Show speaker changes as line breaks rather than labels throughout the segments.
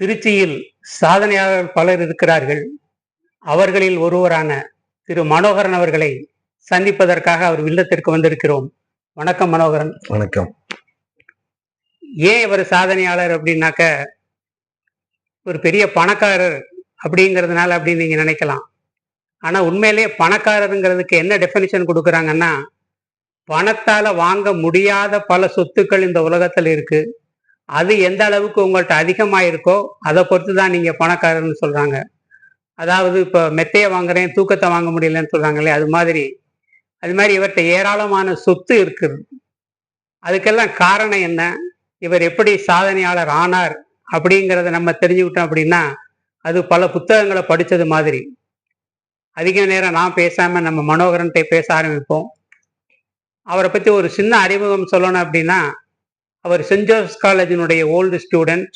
திருச்சியில் சாதனையாளர் பலர் இருக்கிறார்கள். அவர்களில் ஒருவரான திரு மனோகரன் அவர்களை சந்திப்பதற்காக அவர் இல்லத்திற்கு வந்திருக்கிறோம். வணக்கம் மனோகரன்.
வணக்கம்.
ஏன் இவர் சாதனையாளர் அப்படின்னாக்க ஒரு பெரிய பணக்காரர் அப்படிங்கிறதுனால அப்படின்னு நீங்க நினைக்கலாம். ஆனா உண்மையிலேயே பணக்காரருங்கிறதுக்கு என்ன டெஃபினிஷன் கொடுக்குறாங்கன்னா பணத்தால வாங்க முடியாத பல சொத்துக்கள் இந்த உலகத்துல இருக்கு. அது எந்த அளவுக்கு உங்கள்கிட்ட அதிகமாக இருக்கோ அதை பொறுத்து தான் நீங்கள் பணக்காரர்னு சொல்கிறாங்க அதாவது இப்போ மெத்தையை வாங்குறேன் தூக்கத்தை வாங்க முடியலன்னு சொல்கிறாங்களே அது மாதிரி. அது மாதிரி இவர்கிட்ட ஏராளமான சொத்து இருக்குது. அதுக்கெல்லாம் காரணம் என்ன? இவர் எப்படி சாதனையாளர் ஆனார் அப்படிங்கிறத நம்ம தெரிஞ்சுக்கிட்டோம் அப்படின்னா அது பல புத்தகங்களை படித்தது மாதிரி. அதிக நேரம் நான் பேசாமல் நம்ம மனோகரன்கிட்ட பேச ஆரம்பிப்போம். அவரை பற்றி ஒரு சின்ன அறிமுகம் சொல்லணும் அப்படின்னா அவர் சென்ட் ஜோசப்ஸ் காலேஜினுடைய ஓல்டு ஸ்டூடெண்ட்.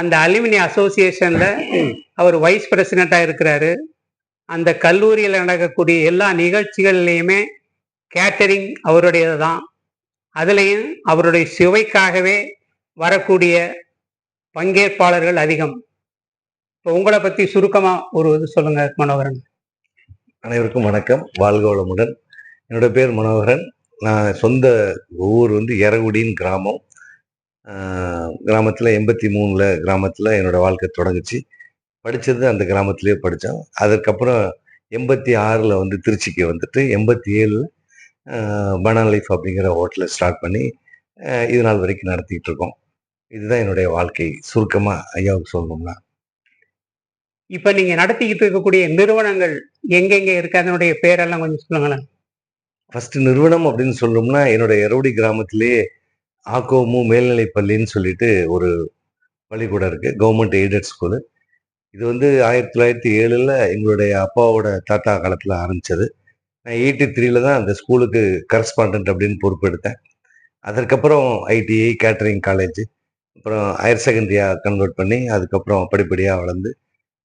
அந்த அலுமினி அசோசியேஷனில் அவர் வைஸ் பிரசிடெண்ட்டாக இருக்கிறாரு. அந்த கல்லூரியில் நடக்கக்கூடிய எல்லா நிகழ்ச்சிகள்லையுமே கேட்டரிங் அவருடையது தான் அதுலேயும் அவருடைய சுவைக்காகவே வரக்கூடிய பங்கேற்பாளர்கள் அதிகம். இப்போ உங்களை பற்றி சுருக்கமாக ஒரு இது சொல்லுங்கள் மனோகரன்.
அனைவருக்கும் வணக்கம். வாழ்க வளமுடன். என்னோட பேர் மனோகரன். நான் சொந்த ஊர் வந்து எரகுடின்னு கிராமம். கிராமத்தில் எண்பத்தி மூணில் கிராமத்தில் என்னோட வாழ்க்கை தொடங்குச்சு. படித்தது அந்த கிராமத்திலே படித்தோம் அதுக்கப்புறம் எண்பத்தி ஆறில் வந்து திருச்சிக்கு வந்துட்டு எண்பத்தி ஏழில் பனான் லைஃப் அப்படிங்கிற ஹோட்டலை ஸ்டார்ட் பண்ணி இது நாள் வரைக்கும் நடத்திக்கிட்டு இருக்கோம். இதுதான் என்னுடைய வாழ்க்கை. சுருக்கமாக ஐயாவுக்கு சொல்லணும்னா.
இப்போ நீங்கள் நடத்திக்கிட்டு இருக்கக்கூடிய நிறுவனங்கள் எங்கெங்கே இருக்கு? அதனுடைய பேரெல்லாம் கொஞ்சம் சொல்லுங்களேன்.
ஃபர்ஸ்ட் நிறுவனம் அப்படின்னு சொல்லணும்னா என்னோட எரோடி கிராமத்திலேயே ஆக்கோமு மேல்நிலை பள்ளின்னு சொல்லிட்டு ஒரு பள்ளிக்கூடம் இருக்கு கவர்மெண்ட் எய்டட் ஸ்கூலு இது வந்து ஆயிரத்தி தொள்ளாயிரத்தி ஏழில் எங்களுடைய அப்பாவோட தாத்தா காலத்தில் ஆரம்பிச்சது. நான் எயிட்டி த்ரீல தான் அந்த ஸ்கூலுக்கு கரஸ்பாண்டன்ட் அப்படின்னு பொறுப்பெடுத்தேன். அதற்கப்புறம் ஐடிஐ கேட்டரிங் காலேஜ் அப்புறம் ஹையர் செகண்டரியாக கன்வெர்ட் பண்ணி அதுக்கப்புறம் படிப்படியாக வளர்ந்து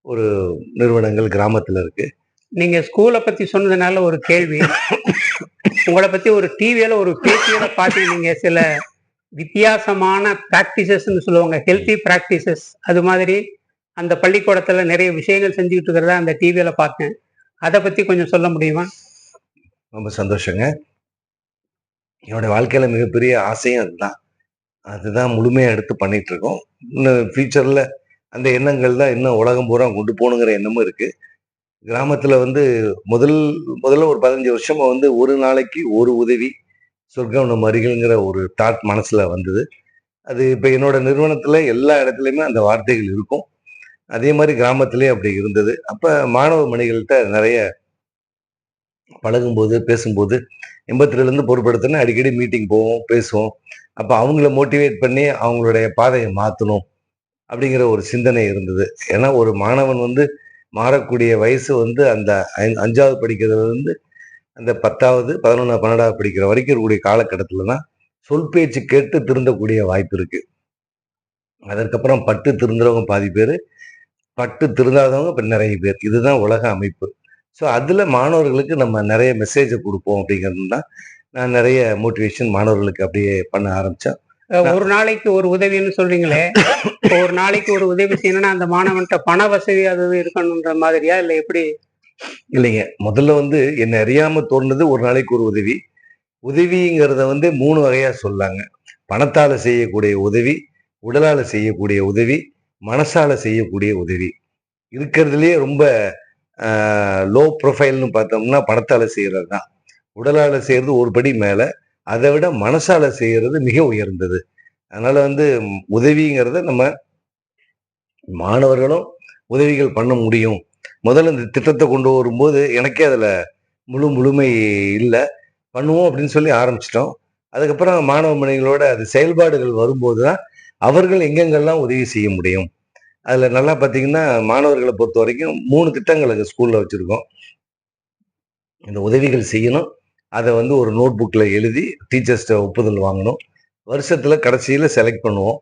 ஒரு நிறுவனங்கள் கிராமத்தில் இருக்கு.
நீங்கள் ஸ்கூலை பற்றி சொன்னதுனால ஒரு கேள்வி. உங்களை பத்தி ஒரு டிவியில ஒரு பேட்டியில பார்த்து நீங்க சில வித்தியாசமான ப்ராக்டிசஸ்ன்னு சொல்லுவாங்க. ஹெல்த்தி ப்ராக்டிசஸ் அது மாதிரி அந்த பள்ளிக்கூடத்துல நிறைய விஷயங்கள் செஞ்சுக்கிட்டு இருக்கிறதா அந்த டிவியில பார்த்தேன். அதை பத்தி கொஞ்சம் சொல்ல முடியுமா?
ரொம்ப சந்தோஷங்க. என்னோட வாழ்க்கையில மிகப்பெரிய ஆசையும் அதுதான். அதுதான் முழுமையா எடுத்து பண்ணிட்டு இருக்கோம். இன்னும் ஃபியூச்சர்ல அந்த எண்ணங்கள் தான் இன்னும் உலகம் பூரா கொண்டு போகணுங்கிற எண்ணமும் இருக்கு. கிராமத்தில் வந்து முதல் முதல்ல ஒரு பதினஞ்சு வருஷமாக வந்து ஒரு நாளைக்கு ஒரு உதவி சொர்க்கம் நம்ம அருகில்ங்கிற ஒரு தாட் மனசில் வந்தது. அது இப்போ என்னோட நிறுவனத்தில் எல்லா இடத்துலையுமே அந்த வார்த்தைகள் இருக்கும். அதே மாதிரி கிராமத்திலே அப்படி இருந்தது. அப்போ மாணவ மணிகள்கிட்ட நிறைய பழகும்போது பேசும்போது எண்பத்திலேருந்து பொறுப்படுத்தினா அடிக்கடி மீட்டிங் போவோம் பேசுவோம். அப்போ அவங்கள மோட்டிவேட் பண்ணி அவங்களுடைய பாதையை மாற்றணும் அப்படிங்கிற ஒரு சிந்தனை இருந்தது. ஏன்னா ஒரு மாணவன் வந்து மாறக்கூடிய வயசு வந்து அந்த அஞ்சாவது படிக்கிறதுல இருந்து அந்த பத்தாவது பதினொன்று பன்னெண்டாவது படிக்கிற வரைக்கும் இருக்கக்கூடிய காலகட்டத்தில் தான் சொல் பேச்சு கேட்டு திருந்தக்கூடிய வாய்ப்பு இருக்குது அதற்கப்புறம் பட்டு திருந்துறவங்க பாதி பேர் பட்டு திருந்தாதவங்க இப்போ நிறைய பேர். இதுதான் உலக அமைப்பு. ஸோ அதில் மாணவர்களுக்கு நம்ம நிறைய மெசேஜை கொடுப்போம் அப்படிங்கிறது தான் நான் நிறைய மோட்டிவேஷன் மாணவர்களுக்கு அப்படியே பண்ண ஆரம்பித்தேன்
ஒரு நாளைக்கு ஒரு உதவின்னு சொல்றீங்களே? ஒரு நாளைக்கு ஒரு உதவி செய்யணும்னா அந்த மாணவன்கிட்ட பண வசதி அது இருக்கணுன்ற மாதிரியா? இல்லை எப்படி?
இல்லைங்க. முதல்ல வந்து என்னை அறியாம தோணுது ஒரு நாளைக்கு ஒரு உதவி. உதவிங்கிறத வந்து மூணு வகையா சொல்லாங்க. பணத்தால செய்யக்கூடிய உதவி உடலால செய்யக்கூடிய உதவி மனசால செய்யக்கூடிய உதவி. இருக்கிறதுலயே ரொம்ப லோ ப்ரொஃபைல்னு பார்த்தோம்னா பணத்தால செய்யறது தான் உடலால செய்யறது ஒரு படி மேல அதை விட மனசால செய்யறது மிக உயர்ந்தது. அதனால வந்து உதவிங்கிறத நம்ம மாணவர்களும் உதவிகள் பண்ண முடியும். முதல்ல இந்த திட்டத்தை கொண்டு வரும்போது எனக்கே அதில் முழு முழுமை இல்லை. பண்ணுவோம் அப்படின்னு சொல்லி ஆரம்பிச்சிட்டோம். அதுக்கப்புறம் மாணவ மணிகளோட அது செயல்பாடுகள் வரும்போது தான் அவர்கள் எங்கெங்கெல்லாம் உதவி செய்ய முடியும். அதில் நல்லா பார்த்தீங்கன்னா மாணவர்களை பொறுத்த வரைக்கும் மூணு திட்டங்கள் எங்கள் ஸ்கூலில் வச்சுருக்கோம். இந்த உதவிகள் செய்யணும் அதை வந்து ஒரு நோட் புக்கில் எழுதி டீச்சர்ஸ்கிட்ட ஒப்புதல் வாங்கணும். வருஷத்தில் கடைசியில் செலக்ட் பண்ணுவோம்.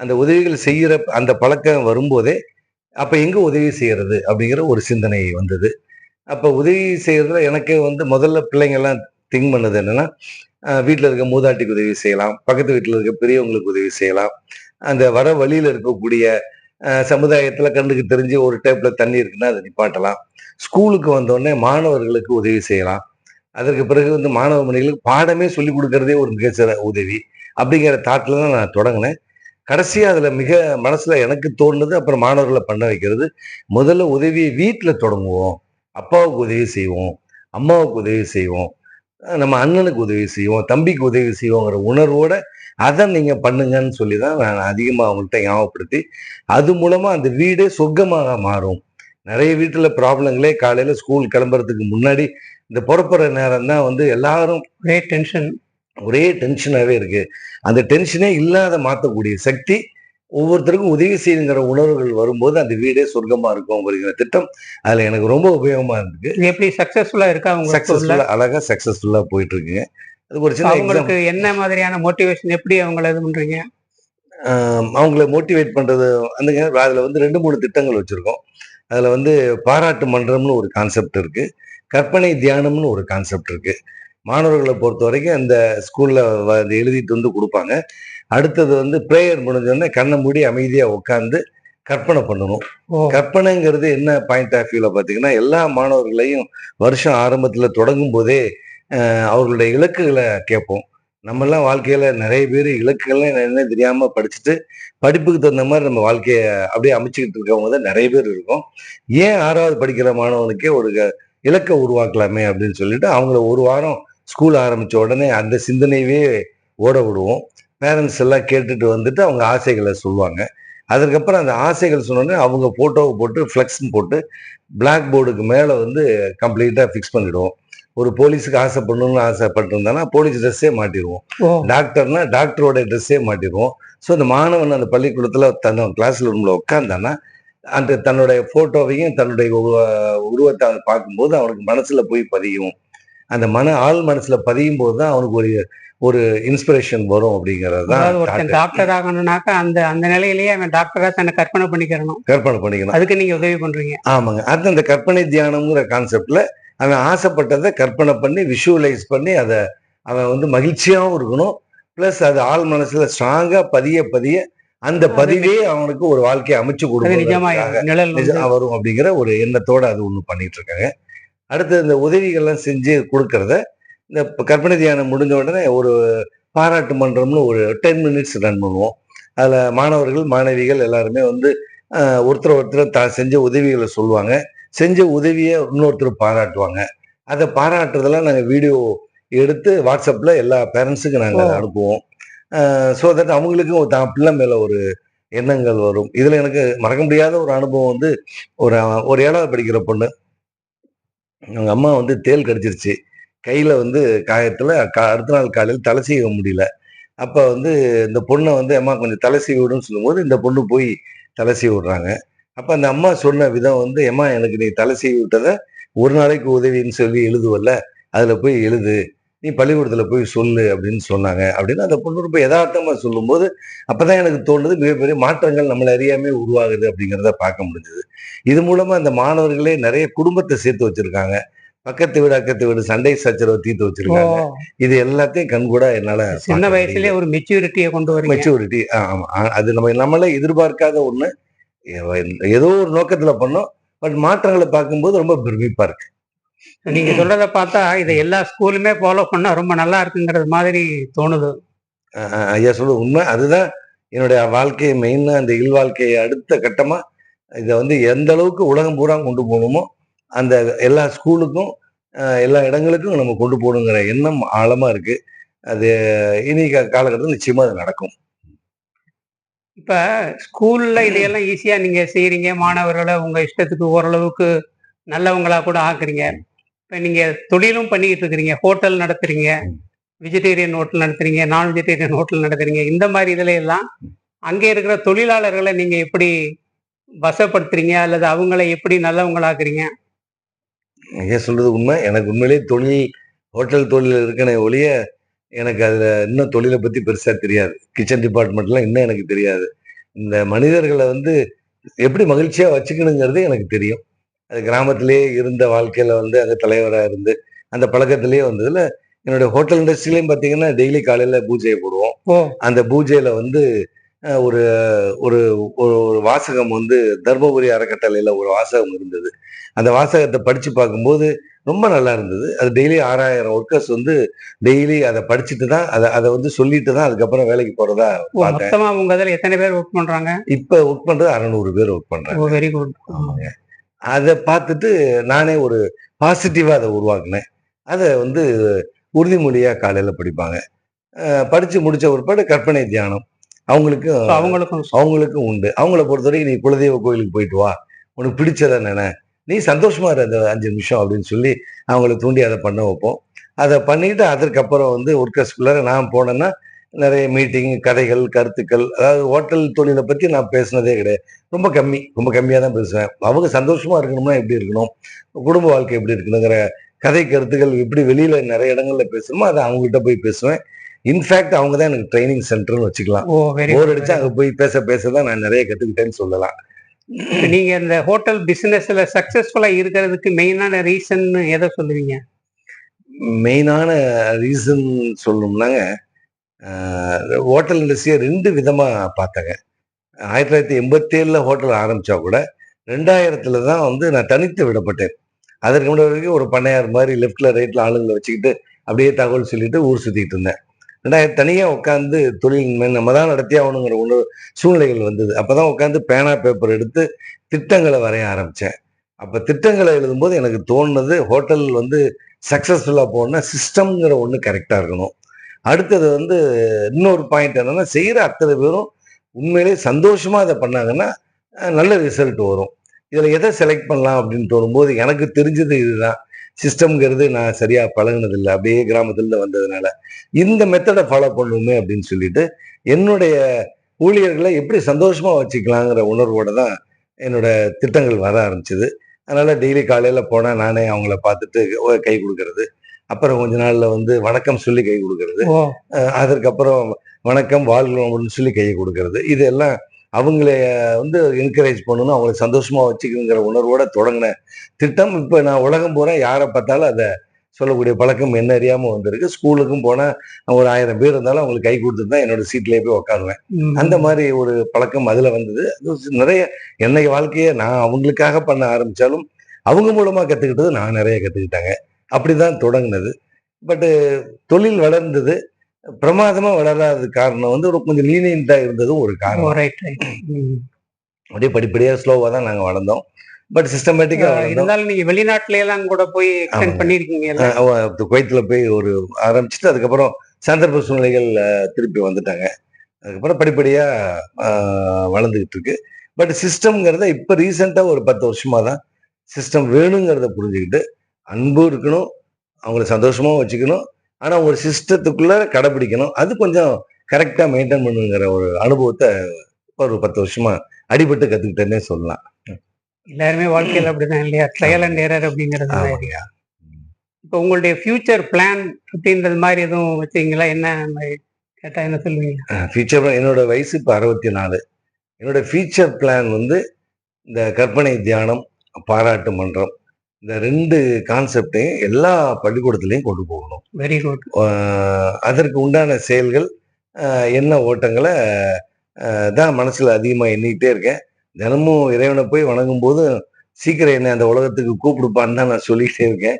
அந்த உதவிகள் செய்கிற அந்த பழக்கம் வரும்போதே அப்போ எங்கே உதவி செய்கிறது அப்படிங்கிற ஒரு சிந்தனை வந்தது. அப்போ உதவி செய்கிறதுல எனக்கு வந்து முதல்ல பிள்ளைங்கள்லாம் திங்க் பண்ணது என்னென்னா வீட்டில் இருக்க மூதாட்டிக்கு உதவி செய்யலாம். பக்கத்து வீட்டில் இருக்க பெரியவங்களுக்கு உதவி செய்யலாம். அந்த வர வழியில் இருக்கக்கூடிய சமுதாயத்தில் கண்ணுக்கு தெரிஞ்சு ஒரு டேப்பில் தண்ணி இருக்குன்னா அதை நிப்பாட்டலாம். ஸ்கூலுக்கு வந்தோடனே மாணவர்களுக்கு உதவி செய்யலாம். அதற்கு பிறகு வந்து மாணவ மணிகளுக்கு பாடமே சொல்லிக் கொடுக்கறதே ஒரு மிகச்சிற உதவி அப்படிங்கிற தாட்டில் தான் நான் தொடங்கினேன். கடைசியாக அதில் மிக மனசில் எனக்கு தோணுது அப்புறம் மாணவர்களை பண்ண வைக்கிறது. முதல்ல உதவியை வீட்டில் தொடங்குவோம். அப்பாவுக்கு உதவி செய்வோம். அம்மாவுக்கு உதவி செய்வோம். நம்ம அண்ணனுக்கு உதவி செய்வோம். தம்பிக்கு உதவி செய்வோங்கிற உணர்வோட அதை நீங்கள் பண்ணுங்கன்னு சொல்லி தான் நான் அதிகமாக அவங்கள்ட்ட ஞாபகப்படுத்தி அது மூலமாக அந்த வீடே சொர்க்கமாக மாறும். நிறைய வீட்டில் ப்ராப்ளங்களே காலையில் ஸ்கூல் கிளம்புறதுக்கு முன்னாடி இந்த புறப்புற நேரம் தான் வந்து எல்லாரும்
ஒரே டென்ஷன்
ஒரே டென்ஷனாவே இருக்கு. அந்த டென்ஷனே இல்லாத மாற்றக்கூடிய சக்தி ஒவ்வொருத்தருக்கும் உதவி செய்யுங்கிற உணர்வுகள் வரும்போது அந்த வீடே சொர்க்கமா இருக்கும் அப்படிங்கிற திட்டம் அதுல எனக்கு ரொம்ப உபயோகமா இருக்கு
இது எப்படி சக்சஸஃபுல்லா இருக்கா உங்க ஸ்கூல்ல
சக்சஸ்ஃபுல்லா அழகா சக்சஸ்ஃபுல்லா போயிட்டு இருக்குங்க அதுக்கு ஒரு சின்ன
அவங்களுக்கு என்ன மாதிரியான மோட்டிவேஷன் எப்படி அவங்கள இது பண்றீங்க?
அவங்கள மோட்டிவேட் பண்றது வந்துங்க அதுல வந்து ரெண்டு மூணு திட்டங்கள் வச்சிருக்கோம். அதுல வந்து பாராட்டு மன்றம்னு ஒரு கான்செப்ட் இருக்கு. கற்பனை தியானம்னு ஒரு கான்செப்ட் இருக்கு. மாணவர்களை பொறுத்த வரைக்கும் அந்த ஸ்கூல்ல எழுதிட்டு வந்து கொடுப்பாங்க. அடுத்தது வந்து ப்ரேயர் முடிஞ்சோடனே கண்ணை மூடி அமைதியா உட்காந்து கற்பனை பண்ணணும். கற்பனைங்கிறது என்ன பாயிண்ட் ஆஃப் வியூல பாத்தீங்கன்னா எல்லா மாணவர்களையும் வருஷம் ஆரம்பத்துல தொடங்கும் போதே அவர்களுடைய இலக்குகளை கேட்போம். நம்மெல்லாம் வாழ்க்கையில நிறைய பேர் இலக்குகள்லாம் என்னென்ன தெரியாம படிச்சுட்டு படிப்புக்கு தகுந்த மாதிரி நம்ம வாழ்க்கையை அப்படியே அமைச்சுக்கிட்டு இருக்கவங்க தான் நிறைய பேர் இருக்கும். ஏன் ஆறாவது படிக்கிற மாணவனுக்கே ஒரு க- இலக்கை உருவாக்கலாமே அப்படின்னு சொல்லிட்டு அவங்கள ஒரு வாரம் ஸ்கூல் ஆரம்பிச்ச உடனே அந்த சிந்தனையவே ஓட விடுவோம். பேரண்ட்ஸ் எல்லாம் கேட்டுட்டு வந்துட்டு அவங்க ஆசைகளை சொல்லுவாங்க. அதுக்கப்புறம் அந்த ஆசைகள் சொன்னோடனே அவங்க போட்டோவை போட்டு ஃப்ளெக்ஸ்னு போட்டு பிளாக் போர்டுக்கு மேலே வந்து கம்ப்ளீட்டாக ஃபிக்ஸ் பண்ணிடுவோம். ஒரு போலீஸுக்கு ஆசைப்படணும்னு ஆசைப்பட்டிருந்தானா போலீஸ் ட்ரெஸ்ஸே மாட்டிடுவோம் டாக்டர்னா டாக்டரோட ட்ரெஸ்ஸே மாட்டிடுவோம் ஸோ அந்த மாணவன் அந்த பள்ளிக்கூடத்தில் தன் கிளாஸ் ரூமில் உட்காந்தானா அந்த தன்னுடைய ஃபோட்டோவையும் தன்னுடைய உருவ- உருவத்தை அவன் பார்க்கும்போது அவனுக்கு மனசில் போய் பதியும். அந்த மன ஆள் மனசில் பதியும் போது தான் அவனுக்கு ஒரு ஒரு இன்ஸ்பிரேஷன் வரும் அப்படிங்கிறது தான்
ஒருத்தன் டாக்டர் ஆகணும்னாக்கா அந்த அந்த நிலையிலேயே அவன் டாக்டரா தன்னை கற்பனை பண்ணிக்கிறணும்
கற்பனை பண்ணிக்கணும்.
அதுக்கு நீங்க உதவி பண்றீங்க.
ஆமாங்க. அது அந்த கற்பனை தியானம்ங்கிற கான்செப்ட்ல அவன் ஆசைப்பட்டதை கற்பனை பண்ணி விஷுவலைஸ் பண்ணி அதை அவன் வந்து மகிழ்ச்சியாகவும் இருக்கணும். ப்ளஸ் அது ஆள் மனசுல ஸ்ட்ராங்கா பதிய பதிய அந்த பதிவே அவனுக்கு ஒரு வாழ்க்கையை அமைச்சு
நிஜம்
வரும் அப்படிங்கிற ஒரு எண்ணத்தோட அது ஒண்ணு பண்ணிட்டு இருக்காங்க. அடுத்து இந்த உதவிகள்லாம் செஞ்சு கொடுக்கறத இந்த கற்பனை தியானம் முடிஞ்ச உடனே ஒரு பாராட்டு மன்றம்னு ஒரு டென் மினிட்ஸ் ரன் பண்ணுவோம். அதுல மாணவர்கள் மாணவிகள் எல்லாருமே வந்து ஒருத்தர் ஒருத்தர் தான் செஞ்ச உதவிகளை சொல்லுவாங்க. செஞ்ச உதவியை இன்னொருத்தர் பாராட்டுவாங்க. அதை பாராட்டுறதெல்லாம் நாங்கள் வீடியோ எடுத்து வாட்ஸ்அப்ல எல்லா பேரண்ட்ஸுக்கும் நாங்கள். அனுப்புவோம். ஸோ தட் அவங்களுக்கும் தான் பிள்ளை மேல ஒரு எண்ணங்கள் வரும். இதுல எனக்கு மறக்க முடியாத ஒரு அனுபவம் வந்து ஒரு ஒரு ஏழாவது படிக்கிற பொண்ணு. அவங்க அம்மா வந்து தேள் கடிச்சிருச்சு. கையில வந்து காயத்துல கா- அடுத்த நாள் காலையில் தலை சீவ முடியல. அப்ப வந்து இந்த பொண்ணை வந்து அம்மா கொஞ்சம் தலை சீவி விடுன்னு சொல்லும்போது இந்த பொண்ணு போய் தலை சீவி விடுறாங்க அப்ப அந்த அம்மா சொன்ன விதம் வந்து அம்மா எனக்கு நீ தலை சீவி விட்டதை ஒரு நாளைக்கு உதவின்னு சொல்லி எழுதுவல்ல. அதுல போய் எழுது. நீ பள்ளிக்கூடத்துல போய் சொல்லு அப்படின்னு சொன்னாங்க. அப்படின்னு அந்த பொண்ணு ரொம்ப யதார்த்தமா சொல்லும்போது அப்பதான் எனக்கு தோணுது மிகப்பெரிய மாற்றங்கள் நம்மளை அறியாமே உருவாகுது அப்படிங்கிறத பார்க்க முடிஞ்சது. இது மூலமா இந்த மாணவர்களே நிறைய குடும்பத்தை சேர்த்து வச்சிருக்காங்க. பக்கத்து வீடு அக்கத்து வீடு சண்டை சச்சரவை தீர்த்து வச்சிருக்காங்க. இது எல்லாத்தையும் கண்கூட என்னால
சின்ன வயசுலயே ஒரு மெச்சூரிட்டியை கொண்டு வரீங்க.
மெச்சூரிட்டி ஆமா. அது நம்ம நம்மளே எதிர்பார்க்காத ஒண்ணு. ஏதோ ஒரு நோக்கத்துல பண்ணோம். பட் மாற்றங்களை பார்க்கும்போது ரொம்ப பிரமிப்பா இருக்கு.
நீங்க சொல்றத பார்த்தா இதை எல்லா ஸ்கூலுமே ஃபாலோ பண்ணா ரொம்ப நல்லா இருக்குங்கிறது மாதிரி தோணுது.
ஐயா சொல்ல உண்மை. அதுதான் என்னுடைய வாழ்க்கையை மெயினா அந்த இல் வாழ்க்கையை அடுத்த கட்டமா இதை வந்து எந்த அளவுக்கு உலகம் பூரா கொண்டு போகணுமோ அந்த எல்லா ஸ்கூலுக்கும் எல்லா இடங்களுக்கும் நம்ம கொண்டு போகணுங்கிற எண்ணம் ஆழமா இருக்கு. அது இனி காலகட்டத்தில் நிச்சயமா அது நடக்கும்.
இப்ப ஸ்கூல்ல இதையெல்லாம் ஈஸியா நீங்க செய்றீங்க. மாணவர்களை உங்க இஷ்டத்துக்கு ஓரளவுக்கு நல்லவங்களா கூட ஆக்குறீங்க. இப்ப நீங்க தொழிலும் பண்ணிட்டு இருக்கிறீங்க. ஹோட்டல் நடத்துறீங்க. வெஜிடேரியன் ஹோட்டல் நடத்துறீங்க. நான் வெஜிடேரியன் ஹோட்டல் நடத்துறீங்க. இந்த மாதிரி இதுல எல்லாம் அங்கே இருக்கிற தொழிலாளர்களை நீங்க எப்படி வசப்படுத்துறீங்க? அல்லது அவங்கள எப்படி நல்லவங்களாக்குறீங்க?
ஐயா சொல்றது உண்மை. எனக்கு உண்மையிலேயே தொழில் ஹோட்டல் தொழில் இருக்கனே ஒழிய எனக்கு அதுல இன்னும் தொழிலை பத்தி பெருசா தெரியாது. கிச்சன் டிபார்ட்மெண்ட்லாம் இன்னும் எனக்கு தெரியாது. இந்த மனிதர்களை வந்து எப்படி மகிழ்ச்சியா வச்சுக்கணுங்கிறது எனக்கு தெரியும். அது கிராமத்திலேயே இருந்த வாழ்க்கையில வந்து அங்க தலைவரா இருந்து அந்த பழக்கத்திலேயே வந்ததுல என்னுடைய ஹோட்டல் இண்டஸ்ட்ரியிலையும் பாத்தீங்கன்னா டெய்லி காலையில பூஜையை போடுவோம். அந்த பூஜையில வந்து ஒரு ஒரு ஒரு வாசகம் வந்து தர்மபுரி அறக்கட்டளையில ஒரு வாசகம் இருந்தது. அந்த வாசகத்தை படிச்சு பார்க்கும்போது ரொம்ப நல்லா இருந்தது. அது டெய்லி ஆறாயிரம் ஒர்க்கர்ஸ் வந்து டெய்லி அதை படிச்சுட்டு தான் அதை அதை வந்து சொல்லிட்டு தான் அதுக்கப்புறம் வேலைக்கு போறதா
மொத்தமா உங்க இதுல எத்தனை பேர் ஒர்க் பண்றாங்க?
இப்ப ஒர்க் பண்றது அறநூறு பேர் ஒர்க் பண்றாங்க.
வெரி குட்
அதை பார்த்துட்டு நானே ஒரு பாசிட்டிவா அதை உருவாக்குனேன். அதை வந்து உறுதிமொழியா காலையில படிப்பாங்க. படிச்சு முடிச்ச பிற்பாடு கற்பனை தியானம். அவங்களுக்கும்
அவங்களுக்கும்.
அவங்களுக்கும் உண்டு. அவங்கள பொறுத்தவரைக்கும் நீ குலதெய்வ கோயிலுக்கு போயிட்டு வா. உனக்கு பிடிச்சத நினை. நீ சந்தோஷமா இரு அந்த அஞ்சு நிமிஷம் அப்படின்னு சொல்லி அவங்கள தூண்டி அதை பண்ண வைப்போம். அதை பண்ணிட்டு அதற்கப்புறம் வந்து ஒர்க்கர்ஸ்குள்ளார நான் போனேன்னா நிறைய மீட்டிங் கதைகள் கருத்துக்கள் அதாவது ஹோட்டல் தொழிலை பத்தி நான் பேசுனதே கிடையாது. ரொம்ப கம்மி ரொம்ப கம்மியா தான் பேசுவேன். அவங்க சந்தோஷமா இருக்கணும்னா எப்படி இருக்கணும்? குடும்ப வாழ்க்கை எப்படி இருக்கணுங்கிற கதை கருத்துக்கள் எப்படி வெளியில நிறைய இடங்கள்ல பேசணுமோ அதை அவங்ககிட்ட போய் பேசுவேன். இன்ஃபேக்ட் அவங்க தான் எனக்கு ட்ரைனிங் சென்டர்னு வச்சுக்கலாம்.
ஓ
போர் அடிச்சா அங்க போய் பேச பேச தான் நான் நிறைய கத்துக்கிட்டேன்னு சொல்லலாம்.
நீங்க இந்த ஹோட்டல் பிசினஸ்ல சக்சஸ்ஃபுல்லா இருக்கிறதுக்கு மெயினான ரீசன் எதை சொல்லுவீங்க?
மெயினான ரீசன் சொல்லணும்னாங்க ஹோட்டல் இண்டஸ்ட்ரியை ரெண்டு விதமாக பார்த்தேங்க. ஆயிரத்தி தொள்ளாயிரத்தி எண்பத்தேழில் ஹோட்டல் ஆரம்பித்தா கூட ரெண்டாயிரத்தில் தான் வந்து நான் தனித்து விடப்பட்டேன். அதற்கு முன்னாடி வரைக்கும் ஒரு பண்ணையார் மாதிரி லெஃப்டில் ரைட்டில் ஆளுங்களை வச்சுக்கிட்டு அப்படியே தகவல் சொல்லிட்டு ஊர் சுத்திட்டு இருந்தேன். ரெண்டாயிரத்தி தனியா உட்காந்து தொழில் நம்ம தான் நடத்தி ஆகணுங்கிற ஒன்று சூழ்நிலைகள் வந்தது. அப்பதான் உட்காந்து பேனா பேப்பர் எடுத்து திட்டங்களை வரைய ஆரம்பிச்சேன். அப்ப திட்டங்களை எழுதும்போது எனக்கு தோணுனது ஹோட்டல் வந்து சக்சஸ்ஃபுல்லா போகணும்னா சிஸ்டம்ங்கிற ஒன்று கரெக்டா இருக்கணும். அடுத்தது வந்து இன்னொரு பாயிண்ட் என்னன்னா செய்யற அத்தனை பேரும் உண்மையிலேயே சந்தோஷமா இதை பண்ணாங்கன்னா நல்ல ரிசல்ட் வரும். இதில் எதை செலக்ட் பண்ணலாம் அப்படின்னு தோணும்போது எனக்கு தெரிஞ்சது இதுதான். சிஸ்டம்ங்கிறது நான் சரியா பழகுனது இல்லை அப்படியே கிராமத்துல வந்ததுனால இந்த மெத்தடை ஃபாலோ பண்ணுவோமே அப்படின்னு சொல்லிட்டு என்னுடைய ஊழியர்களை எப்படி சந்தோஷமா வச்சுக்கலாங்கிற உணர்வோட தான் என்னோட திட்டங்கள் வர ஆரம்பிச்சது. அதனால டெய்லி காலையில போனா நானே அவங்கள பார்த்துட்டு கை கொடுக்கறது. அப்புறம் கொஞ்ச நாள்ல வந்து வணக்கம் சொல்லி கை கொடுக்கறது. அதற்கப்புறம் வணக்கம் வாழ்கிறோம் அப்படின்னு சொல்லி கையை கொடுக்கறது. இதெல்லாம் அவங்கள வந்து என்கரேஜ் பண்ணணும் அவங்களை சந்தோஷமா வச்சுக்கணுங்கிற உணர்வோட தொடங்கின திட்டம். இப்போ நான் உலகம் பூரா யாரை பார்த்தாலும் அதை சொல்லக்கூடிய பழக்கம் என்ன அறியாம வந்திருக்கு. ஸ்கூலுக்கும் போனா ஒரு ஆயிரம் பேர் இருந்தாலும் அவங்களுக்கு கை கொடுத்துட்டு தான் என்னோட சீட்லயே போய் உட்காருவேன். அந்த மாதிரி ஒரு பழக்கம் அதுல வந்தது. அது நிறைய என்னை வாழ்க்கையை நான் அவங்களுக்காக பண்ண ஆரம்பிச்சாலும் அவங்க மூலமா கத்துக்கிட்டது நான் நிறைய கத்துக்கிட்டாங்க. அப்படிதான் தொடங்கினது. பட்டு தொழில் வளர்ந்தது. பிரமாதமா வளராத காரணம் வந்து ஒரு கொஞ்சம் லீனியண்டா இருந்ததும் ஒரு காரணம்.
ரைட்
அப்படியே படிப்படியா ஸ்லோவா தான் நாங்க வளர்ந்தோம். பட் சிஸ்டமேட்டிக்கா
இருந்தாலும் நீங்க வெளிநாட்டுல எல்லாம் கூட போய் எக்ஸ்டெண்ட். பண்ணிருக்கீங்க
குவைத்துல போய் ஒரு ஆரம்பிச்சுட்டு அதுக்கப்புறம் சந்தர்ப்ப சூழ்நிலைகள் திருப்பி வந்துட்டாங்க. அதுக்கப்புறம் படிப்படியா வளர்ந்துகிட்டு இருக்கு. பட் சிஸ்டம்ங்கிறத இப்ப ரீசெண்டா ஒரு பத்து வருஷமா தான் சிஸ்டம் வேணுங்கிறத புரிஞ்சுக்கிட்டு அன்பும் இருக்கணும் அவங்கள சந்தோஷமா வச்சுக்கணும் ஆனா ஒரு சிஸ்டத்துக்குள்ள கடைபிடிக்கணும். அது கொஞ்சம் கரெக்டா மெயின்டைன் பண்ணுங்கிற ஒரு அனுபவத்தை ஒரு பத்து வருஷமா அடிபட்டு கத்துக்கிட்டேன்னே சொல்லலாம்.
எல்லாருமே வாழ்க்கையில அப்படிதான் இல்லையா? ட்ரையல் அண்ட் எரர் அப்படிங்கிறது.
ஆமாங்க.
இப்போ உங்களுடைய ஃபியூச்சர் பிளான் அப்படின்றது மாதிரி எதுவும் வச்சீங்களா? என்ன மாதிரி? கேட்டா என்ன சொல்லுவீங்க?
ஃபியூச்சர் என்னோட வயசு இப்போ அறுபத்தி நாலு என்னோட ஃபியூச்சர் பிளான் வந்து இந்த கற்பனை தியானம் பாராட்டு மன்றம் இந்த ரெண்டு கான்செப்டையும் எல்லா பள்ளிக்கூடத்துலையும் கொண்டு போகணும்.
வெரி குட்
அதற்கு உண்டான செயல்கள் என்ன ஓட்டங்களை தான் மனசுல அதிகமா எண்ணிக்கிட்டே இருக்கேன். தினமும் இறைவனை போய் வணங்கும் போது சீக்கிரம் என்னை அந்த உலகத்துக்கு கூப்பிடுப்பான்னு தான் நான் சொல்லிக்கிட்டே இருக்கேன்.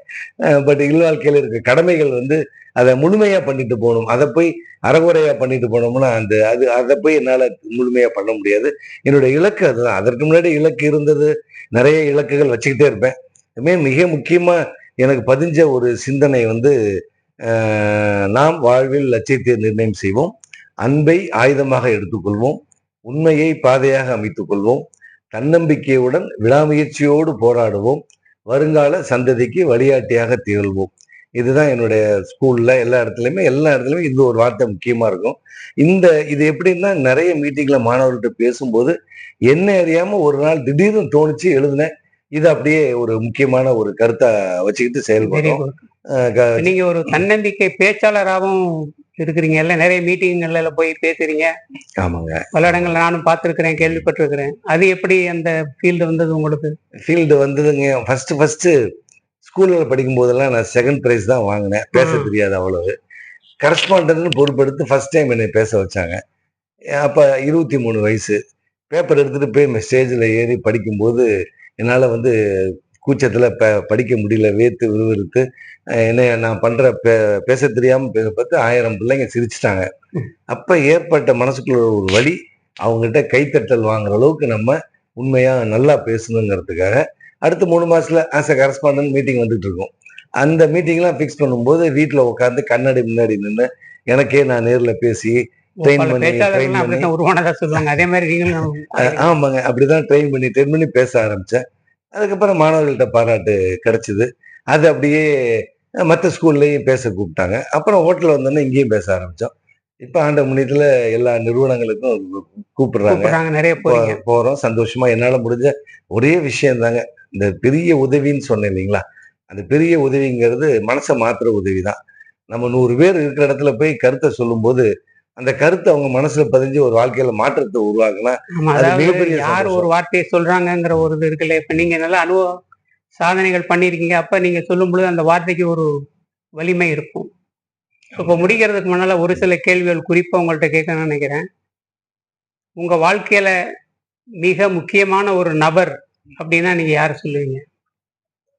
பட் இல்வாழ்க்கையில இருக்க கடமைகள் வந்து அதை முழுமையா பண்ணிட்டு போகணும். அதை போய் அறகுறையா பண்ணிட்டு போனோம்னா அந்த அது அதை போய் என்னால முழுமையா பண்ண முடியாது. என்னோட இலக்கு அதுதான். அதற்கு முன்னாடி இலக்கு இருந்தது. நிறைய இலக்குகள் வச்சுக்கிட்டே இருப்பேன். இதுமே மிக முக்கியமாக எனக்கு பதிஞ்ச ஒரு சிந்தனை வந்து நாம் வாழ்வில் லட்சியத்தை நிர்ணயம் செய்வோம். அன்பை ஆயுதமாக எடுத்துக்கொள்வோம். உண்மையை பாதையாக அமைத்துக் கொள்வோம். தன்னம்பிக்கையுடன் விடாமுயற்சியோடு போராடுவோம். வருங்கால சந்ததிக்கு வழிகாட்டியாக திகழ்வோம். இதுதான் என்னுடைய ஸ்கூல்ல எல்லா இடத்துலையுமே எல்லா இடத்துலையுமே இந்த ஒரு வார்த்தை முக்கியமா இருக்கும். இந்த இது எப்படின்னா நிறைய மீட்டிங்ல மாணவர்கள்ட்ட பேசும்போது என்ன அறியாம ஒரு நாள் திடீர்னு தோணிச்சு எழுதினேன். இது அப்படியே ஒரு முக்கியமான ஒரு கருத்தா வச்சுக்கிட்டு செயல்படும்
நீங்க ஒரு தன்னம்பிக்கை பேச்சாளராகவும் இருக்கிறீங்க. இல்ல நிறைய மீட்டிங்கள்ல போய் பேசுறீங்க.
ஆமாங்க.
பல இடங்கள்ல நானும் பார்த்திருக்கிறேன் கேள்விப்பட்டிருக்கிறேன். அது எப்படி அந்த ஃபீல்டு வந்தது உங்களுக்கு?
ஃபீல்டு வந்ததுங்க. ஃபர்ஸ்ட் ஃபர்ஸ்ட் ஸ்கூல்ல படிக்கும் போதெல்லாம் நான் செகண்ட் பிரைஸ் தான் வாங்கினேன். பேச. தெரியாது அவ்வளவு. கரஸ்பாண்டன்ட்னு பொறுப்பெடுத்து ஃபர்ஸ்ட் டைம் என்னை பேச வச்சாங்க. அப்ப இருபத்தி மூணு வயசு. பேப்பர் எடுத்துட்டு போய் ஸ்டேஜில் ஏறி படிக்கும்போது என்னால் வந்து கூச்சத்தில் ப படிக்க முடியல வேத்து விறுவிறுத்து. என்ன நான் பண்ற பே பேச தெரியாமல் பேச பார்த்து ஆயிரம் பிள்ளைங்க சிரிச்சிட்டாங்க. அப்போ ஏற்பட்ட மனசுக்குள்ள ஒரு வழி அவங்ககிட்ட கைத்தட்டல் வாங்குற அளவுக்கு நம்ம உண்மையாக நல்லா பேசணுங்கிறதுக்காக அடுத்த மூணு மாசத்துல ஆஸ் அ கரஸ்பாண்டன்ட் மீட்டிங் வந்துட்டு இருக்கோம். அந்த மீட்டிங்லாம் ஃபிக்ஸ் பண்ணும்போது வீட்டில் உட்காந்து கண்ணாடி முன்னாடி நின்று எனக்கே நான் நேரில் பேசி
அதே மாதிரி நீங்களும்
ஆமாங்க. அப்படிதான் ட்ரெயின் பண்ணி ட்ரெயின் பண்ணி பேச ஆரம்பிச்சேன். அதுக்கப்புறம் மாணவர்கள்ட்ட பாராட்டு கிடைச்சிது. அது அப்படியே மற்ற ஸ்கூல்லையும் பேச கூப்பிட்டாங்க. அப்புறம் ஹோட்டல் வந்தோன்னே இங்கேயும் பேச ஆரம்பிச்சோம். இப்போ ஆண்ட முன்னியத்துல எல்லா நிறுவனங்களுக்கும் கூப்பிடுறாங்க.
நிறைய
போறோம். சந்தோஷமா என்னால முடிஞ்ச ஒரே விஷயம் தாங்க. இந்த பெரிய உதவின்னு சொன்னேன் இல்லைங்களா? அந்த பெரிய உதவிங்கிறது மனசை மாத்துற உதவி தான் நம்ம நூறு பேர் இருக்கிற இடத்துல போய் கருத்தை சொல்லும்போது அந்த கருத்தை அவங்க மனசுல பதிஞ்சு ஒரு வாழ்க்கையில மாற்றத்தை உருவாக்குனா
யார். ஒரு வார்த்தையை சொல்றாங்கங்கிற ஒரு இது இருக்குல்ல. இப்ப நீங்க நல்ல அனுபவ சாதனைகள் பண்ணியிருக்கீங்க. அப்ப நீங்க சொல்லும் பொழுது அந்த வார்த்தைக்கு ஒரு வலிமை இருக்கும். இப்போ முடிக்கிறதுக்கு முன்னால ஒரு சில கேள்விகள் குறிப்பா உங்கள்ட்ட கேட்கணும்னு நினைக்கிறேன். உங்க வாழ்க்கையில மிக முக்கியமான ஒரு நபர் அப்படின்னா நீங்க யாரை சொல்லுவீங்க?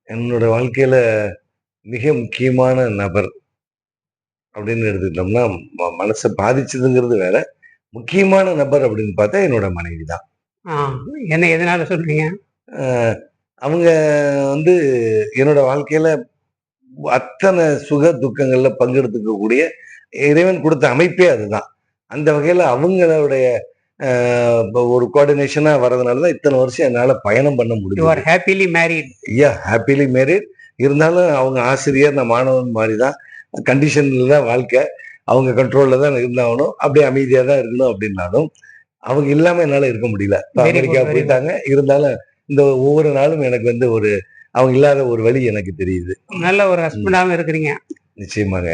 என்னோட வாழ்க்கையில மிக முக்கியமான நபர் அப்படின்னு எடுத்துக்கிட்டோம்னா மனசை பாதிச்சதுங்கிறது வேற. முக்கியமான நபர் அப்படின்னு பார்த்தா என்னோட மனைவி தான்.
என்ன எதனால சொல்றீங்க?
அவங்க வந்து என்னோட வாழ்க்கையில அத்தனை சுக துக்கங்கள்ல பங்கெடுத்துக்கக்கூடிய இறைவன் கொடுத்த அமைப்பே அதுதான். அந்த வகையில அவங்களுடைய ஒரு கோஆர்டினேஷனா வர்றதுனால தான் இத்தனை வருஷம் என்னால பயணம் பண்ண
யூ
முடியும்
ஆர் ஹாப்பிலி மேரிட்
ஐயா ஹாப்பிலி மேரிட் இருந்தாலும் அவங்க ஆசிரியர் நான் மாணவன் மாதிரி தான் கண்டிஷன்ல தான் வாழ்க்கை. அவங்க கண்ட்ரோல்ல தான் இருந்தாகணும். அப்படியே அமைதியா தான் இருக்கணும் அப்படின்னாலும் அவங்க இல்லாம என்னால இருக்க முடியல. அமெரிக்கா. போயிட்டாங்க. இருந்தாலும் இந்த ஒவ்வொரு நாளும் எனக்கு வந்து ஒரு அவங்க இல்லாத ஒரு வழி எனக்கு தெரியுது.
நல்ல ஒரு ஹஸ்பண்டாகவும் இருக்கிறீங்க.
நிச்சயமாக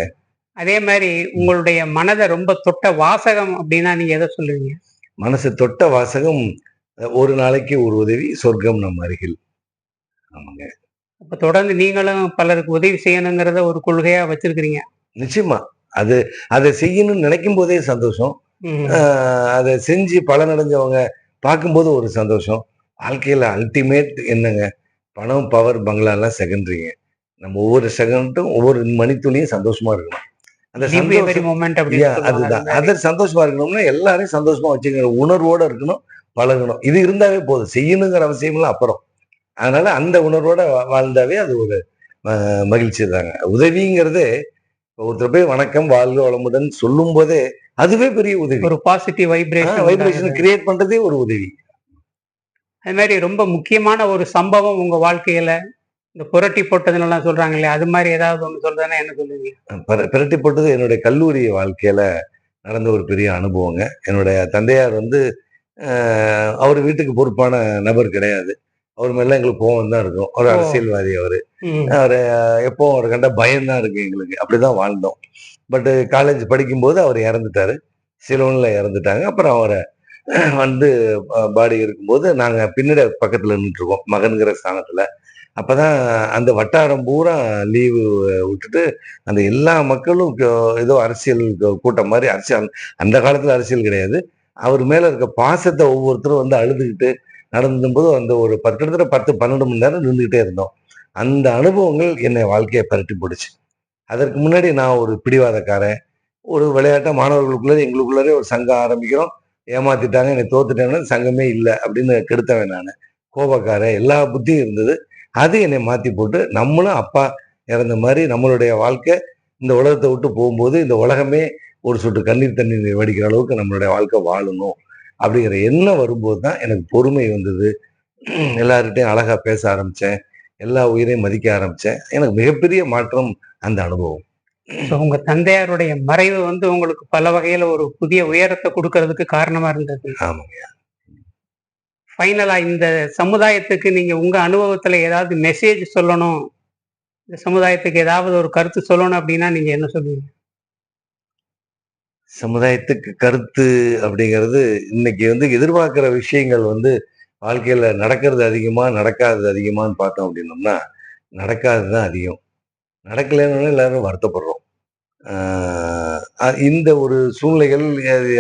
அதே மாதிரி உங்களுடைய மனதை ரொம்ப தொட்ட வாசகம் அப்படின்னா நீங்க எதை சொல்லுவீங்க?
மனசு தொட்ட வாசகம் ஒரு நாளைக்கு ஒரு உதவி சொர்க்கம் நம் அருகில். ஆமாங்க.
அப்ப தொடர்ந்து நீங்களும் பலருக்கு உதவி செய்யணுங்கிறத ஒரு கொள்கையா வச்சிருக்கிறீங்க.
நிச்சயமா. அது அதை செய்யணும்னு நினைக்கும் போதே சந்தோஷம். அதை செஞ்சு பலனடைஞ்சவங்க பார்க்கும்போது ஒரு சந்தோஷம். வாழ்க்கையில அல்டிமேட் என்னங்க? பணம் பவர் பங்களாலாம் செகண்டரிங்க நம்ம ஒவ்வொரு செகண்டும் ஒவ்வொரு மணித்துளியும் சந்தோஷமா இருக்கணும். அந்த. அதுதான்.
அது
சந்தோஷமா இருக்கணும்னா எல்லாரையும் சந்தோஷமா வச்சுக்கிற உணர்வோட இருக்கணும் பழகணும். இது இருந்தாவே போதும். செய்யணுங்கிற அவசியம்லாம் அப்புறம். அதனால அந்த உணர்வோட வாழ்ந்தாவே அது ஒரு மகிழ்ச்சி தாங்க. உதவிங்கிறது ஒருத்தர் போய் வணக்கம் வாழ்க வளமுடன் சொல்லும் போதே அதுவே பெரிய உதவி.
ஒரு பாசிட்டிவ் வைப்ரேஷன்
வைப்ரேஷன் கிரியேட் பண்றதே ஒரு உதவி.
அது மாதிரி ரொம்ப முக்கியமான ஒரு சம்பவம் உங்க வாழ்க்கையில. இந்த புரட்டி போட்டதுன்னு சொல்றாங்க இல்லையா அது மாதிரி ஏதாவது ஒண்ணு சொல்றதுன்னா என்ன சொல்லுவீங்க?
பிர- பிரட்டி போட்டது என்னுடைய கல்லூரி வாழ்க்கையில நடந்த ஒரு பெரிய அனுபவங்க. என்னுடைய தந்தையார் வந்து அவர் வீட்டுக்கு பொறுப்பான நபர் கிடையாது. அவர் மேல எங்களுக்கு கோவம் தான் இருக்கும். ஒரு. அரசியல்வாதி அவரு. அவர் எப்போ அவர் கண்ட பயம் தான் இருக்கு எங்களுக்கு. அப்படிதான் வாழ்ந்தோம். பட் காலேஜ் படிக்கும்போது அவர் இறந்துட்டாரு. சிலோன்ல இறந்துட்டாங்க. அப்புறம் அவரை வந்து பாடி இருக்கும்போது நாங்க பின்னட பக்கத்துல நின்றுட்டு இருக்கோம் மகன்கிற ஸ்தானத்துல. அப்பதான் அந்த வட்டாரம் பூரா லீவு விட்டுட்டு அந்த எல்லா மக்களும் ஏதோ அரசியல் கூட்டம் மாதிரி அரசியல் அந்த காலத்துல அரசியல் கிடையாது. அவர் மேல இருக்க பாசத்தை ஒவ்வொருத்தரும் வந்து அழுதுகிட்டு நடந்தும்போது அந்த ஒரு பத்து கிட்டத்தட்ட பத்து பன்னெண்டு மணி நேரம் நின்றுகிட்டே இருந்தோம். அந்த அனுபவங்கள் என்னை வாழ்க்கையை பரட்டி போடுச்சு. அதற்கு முன்னாடி நான் ஒரு பிடிவாதக்காரன். ஒரு விளையாட்டை மாணவர்களுக்குள்ளே எங்களுக்குள்ளே ஒரு சங்கம் ஆரம்பிக்கிறோம். ஏமாத்திட்டாங்க என்னை தோத்துட்டேன்னா சங்கமே இல்லை அப்படின்னு கெடுத்தவன் நான். கோபக்காரன் எல்லா புத்தியும் இருந்தது. அது என்னை மாற்றி போட்டு நம்மளும் அப்பா இறந்த மாதிரி நம்மளுடைய வாழ்க்கை இந்த உலகத்தை விட்டு போகும்போது இந்த உலகமே ஒரு சொட்டு கண்ணீர் தண்ணீர் வடிக்கிற அளவுக்கு நம்மளுடைய வாழ்க்கை வாழணும். அப்படிங்கிற எண்ணம் வரும்போது தான் எனக்கு பொறுமை வந்தது. எல்லார்கிட்டையும் அழகா பேச ஆரம்பிச்சேன். எல்லா உயிரையும் மதிக்க ஆரம்பிச்சேன். எனக்கு மிகப்பெரிய மாற்றம் அந்த அனுபவம்.
உங்க தந்தையாருடைய மறைவு வந்து உங்களுக்கு பல வகையில ஒரு புதிய உயரத்தை கொடுக்கறதுக்கு காரணமா இருந்தது.
ஆமாங்க.
ஃபைனலா இந்த சமுதாயத்துக்கு நீங்க உங்க அனுபவத்துல ஏதாவது மெசேஜ் சொல்லணும்? இந்த சமுதாயத்துக்கு ஏதாவது ஒரு கருத்து சொல்லணும் அப்படின்னா நீங்க என்ன சொல்லுவீங்க?
சமுதாயத்துக்கு கருத்து அப்படிங்கிறது இன்னைக்கு வந்து எதிர்பார்க்குற விஷயங்கள் வந்து வாழ்க்கையில் நடக்கிறது அதிகமா நடக்காதது அதிகமான்னு பார்த்தோம் அப்படின்னோம்னா நடக்காதது தான் அதிகம். நடக்கலைன்னு எல்லாரும் வருத்தப்படுறோம். இந்த ஒரு சூழ்நிலைகள்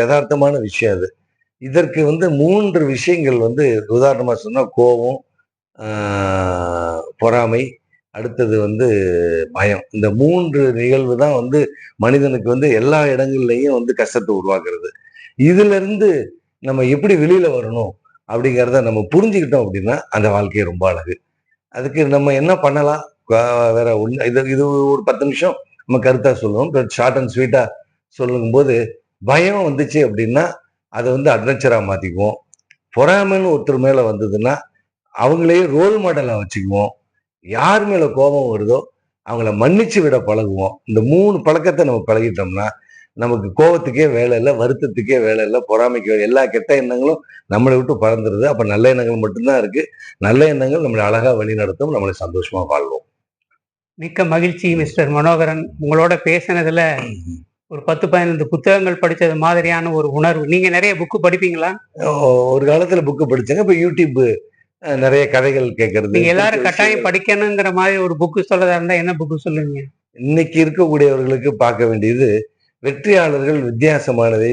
யதார்த்தமான விஷயம் அது. இதற்கு வந்து மூன்று விஷயங்கள் வந்து உதாரணமாக சொன்னால் கோபம் பொறாமை அடுத்தது வந்து பயம். இந்த மூன்று நிகழ்வு தான் வந்து மனிதனுக்கு வந்து எல்லா இடங்கள்லையும் வந்து கஷ்டத்தை உருவாக்குறது. இதுல இருந்து நம்ம எப்படி வெளியில வரணும் அப்படிங்கிறத நம்ம புரிஞ்சுக்கிட்டோம் அப்படின்னா அந்த வாழ்க்கையை ரொம்ப அழகு. அதுக்கு நம்ம என்ன பண்ணலாம்? வேற ஒன்று இது இது ஒரு பத்து நிமிஷம் நம்ம கருத்தா சொல்லுவோம். ஷார்ட் அண்ட் ஸ்வீட்டா சொல்லும் போது பயம் வந்துச்சு அப்படின்னா அதை வந்து அட்வென்ச்சரா மாத்திக்குவோம். பொறாமைன்னு ஒருத்தர் மேல வந்ததுன்னா அவங்களையே ரோல் மாடலா வச்சுக்குவோம். யார் மேல கோபம் வருதோ அவங்கள மன்னிச்சு விட பழகுவோம். இந்த மூணு பழக்கத்தை நம்ம பழகிட்டோம்னா நமக்கு கோபத்துக்கே வேலை இல்லை வருத்தத்துக்கே வேலை இல்லை பொறாமைக்கு எல்லா கெட்ட எண்ணங்களும் நம்மளை விட்டு பறந்துருது. அப்ப நல்ல எண்ணங்கள் மட்டும்தான் இருக்கு. நல்ல எண்ணங்கள் நம்மளை அழகா வழி நடத்தும் நம்மளை சந்தோஷமா வாழ்வோம்.
மிக்க மகிழ்ச்சி மிஸ்டர் மனோகரன். உங்களோட பேசினதுல ஒரு பத்து பதினைந்து புத்தகங்கள் படிச்சது மாதிரியான ஒரு உணர்வு. நீங்க நிறைய புக்கு படிப்பீங்களா?
ஒரு காலத்துல புக்கு படிச்சேங்க. இப்ப யூடியூப் நிறைய கதைகள் கேட்கறது
நீங்க எல்லாரும் கட்டாயம் படிக்கணுங்கிற மாதிரி ஒரு புக்கு சொல்லதா இருந்தா என்ன புக்கு சொல்லுவீங்க?
இன்னைக்கு இருக்கக்கூடியவர்களுக்கு பார்க்க வேண்டியது வெற்றியாளர்கள் வித்தியாசமானதை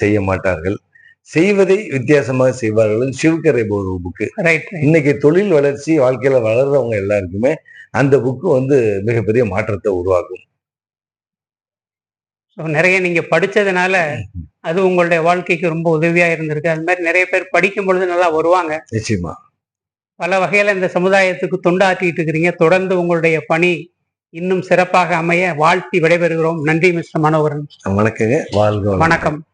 செய்ய மாட்டார்கள். செய்வதை வித்தியாசமாக செய்வார்கள். சிவகரை ஒரு புக்கு
ரைட்
இன்னைக்கு தொழில் வளர்ச்சி வாழ்க்கையில வளர்றவங்க எல்லாருக்குமே அந்த புக்கு வந்து மிகப்பெரிய மாற்றத்தை உருவாக்கும்.
நிறைய நீங்க படிச்சதுனால அது உங்களுடைய வாழ்க்கைக்கு ரொம்ப உதவியா இருந்திருக்கு. அது மாதிரி நிறைய பேர் படிக்கும் பொழுது நல்லா வருவாங்க.
நிச்சயமா.
பல வகையில இந்த சமுதாயத்துக்கு தொண்டாற்றிட்டு இருக்கிறீங்க. தொடர்ந்து உங்களுடைய பணி இன்னும் சிறப்பாக அமைய வாழ்த்தி விடைபெறுகிறோம். நன்றி மிஸ்டர் மனோகரன்.
வணக்கங்க. வாழ்க.
வணக்கம்.